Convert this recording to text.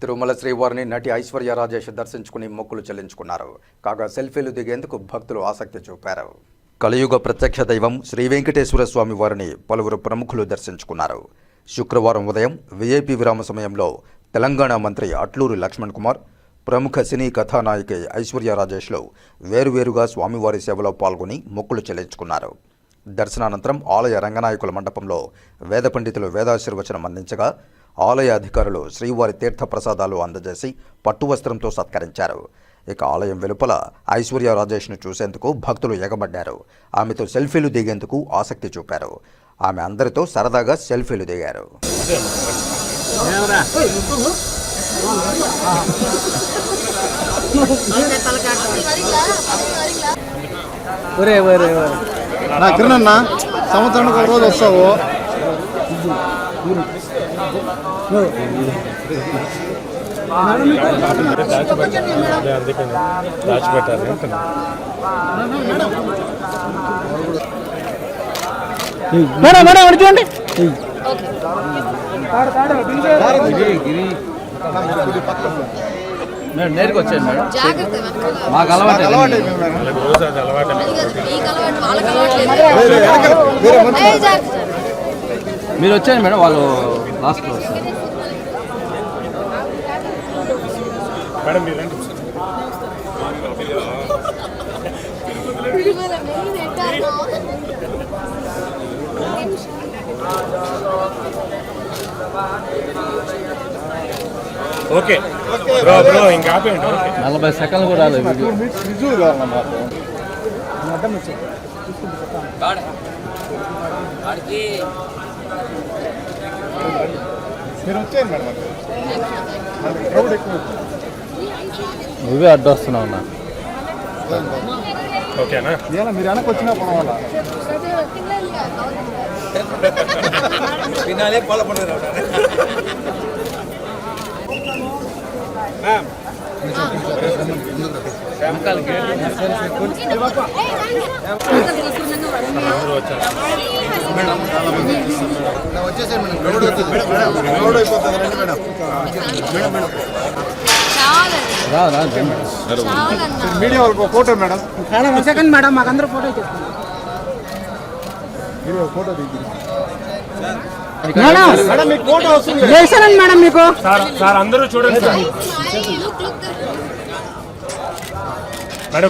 తిరుమల శ్రీవారిని నటి ఐశ్వర్య రాజేష్ దర్శించుకుని మొక్కులు చెల్లించుకున్నారు. కాగా సెల్ఫీలు దిగేందుకు భక్తులు ఆసక్తి చూపారు. కలియుగ ప్రత్యక్ష దైవం శ్రీ వెంకటేశ్వర స్వామి వారిని పలువురు ప్రముఖులు దర్శించుకున్నారు. శుక్రవారం ఉదయం విఐపి విరామ సమయంలో తెలంగాణ మంత్రి అట్లూరి లక్ష్మణ్ కుమార్ ప్రముఖ సినీ కథానాయిక ఐశ్వర్య రాజేష్లు వేరువేరుగా స్వామివారి సేవలో పాల్గొని మొక్కులు చెల్లించుకున్నారు. దర్శనానంతరం ఆలయ రంగనాయకుల మండపంలో వేద పండితులు వేదాశీర్వచనం అందించగా ఆలయ అధికారులు శ్రీవారి తీర్థ ప్రసాదాలు అందజేసి పట్టు వస్త్రంతో సత్కరించారు. ఇక ఆలయం వెలుపల ఐశ్వర్య రాజేష్ను చూసేందుకు భక్తులు ఎగబడ్డారు. ఆమెతో సెల్ఫీలు దిగేందుకు ఆసక్తి చూపారు. ఆమె అందరితో సరదాగా సెల్ఫీలు దిగారు. ఒరే ఒరే ఒరే. నా కిరణ్ సంవత్సరానికి ఒక రోజు వస్తావు. అందుకని దాచిపెట్టాలి అంటున్నా మేడం మేడం చూడండి మేడం నేరుగా వచ్చాను మేడం. మాకు అలవాటు అలవాటు. మీరు వచ్చారు మేడం వాళ్ళు లాస్ట్లో వస్తారు మేడం మీరు రండి. ఓకే. బ్రో బ్రో ఇంకా ఆపేయండి. ఓకే. నలభై సెకండ్లు కూడా రాలేదు వీడియో విజువల్ కావాలి మాకు. మీరు వచ్చేయండి మేడం క్రౌడ్ ఎక్కువ నువ్వే అడ్డు వస్తున్నావు నా ఓకేనా? మీరు వెనక్కి వచ్చినా పర్వాలా? అందరూ వచ్చారు వచ్చేసేయండి మేడం. క్రౌడ్ అవుతుంది. క్రౌడ్ అయిపోతుంది. రండి madam. Madam madam. చాలా రా రా జమ్. చాలా అన్నా. మీడియా వాళ్ళకి ఒక photo madam madam one second madam మాకు అందరూ ఫోటో తీసుకోండి మీరు ఒక ఫోటో దిగి మేడం మేడం మీకు ఫోటో వస్తుంది వేసానండి మేడం మీకు సార్ సార్ అందరూ చూడండి sir Smile, look, look. Madam